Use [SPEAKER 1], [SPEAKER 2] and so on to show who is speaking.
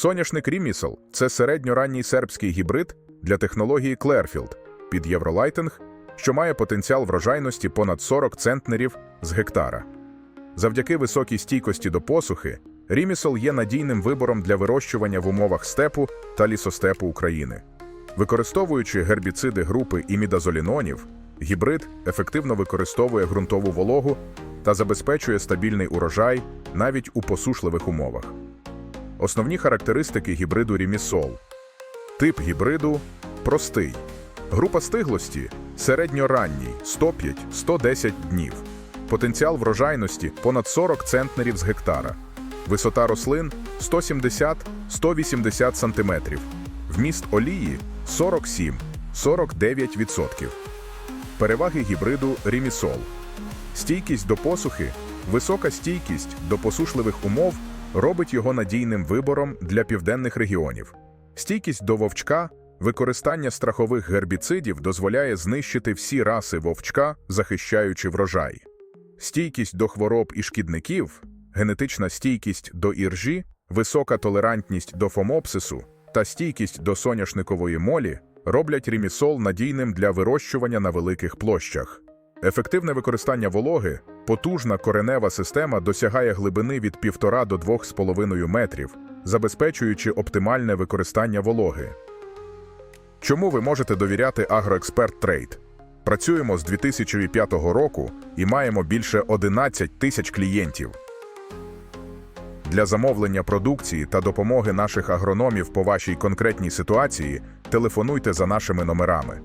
[SPEAKER 1] Соняшник Рімісел це середньоранній сербський гібрид для технології Клерфілд під євролайтинг, що має потенціал врожайності понад 40 центнерів з гектара. Завдяки високій стійкості до посухи, Рімісел є надійним вибором для вирощування в умовах степу та лісостепу України. Використовуючи гербіциди групи імідазолінонів, гібрид ефективно використовує ґрунтову вологу та забезпечує стабільний урожай навіть у посушливих умовах. Основні характеристики гібриду Рімісол. Тип гібриду простий. Група стиглості середньоранній 105-110 днів. Потенціал врожайності понад 40 центнерів з гектара. Висота рослин 170-180 см. Вміст олії 47-49%. Переваги гібриду Рімісол. Стійкість до посухи, висока стійкість до посушливих умов робить його надійним вибором для південних регіонів. Стійкість до вовчка, використання страхових гербіцидів дозволяє знищити всі раси вовчка, захищаючи врожай. Стійкість до хвороб і шкідників, генетична стійкість до іржі, висока толерантність до фомопсису та стійкість до соняшникової молі роблять рімісол надійним для вирощування на великих площах. Ефективне використання вологи, потужна коренева система досягає глибини від 1,5 до 2,5 метрів, забезпечуючи оптимальне використання вологи. Чому ви можете довіряти Агроексперт Трейд? Працюємо з 2005 року і маємо більше 11 тисяч клієнтів. Для замовлення продукції та допомоги наших агрономів по вашій конкретній ситуації телефонуйте за нашими номерами.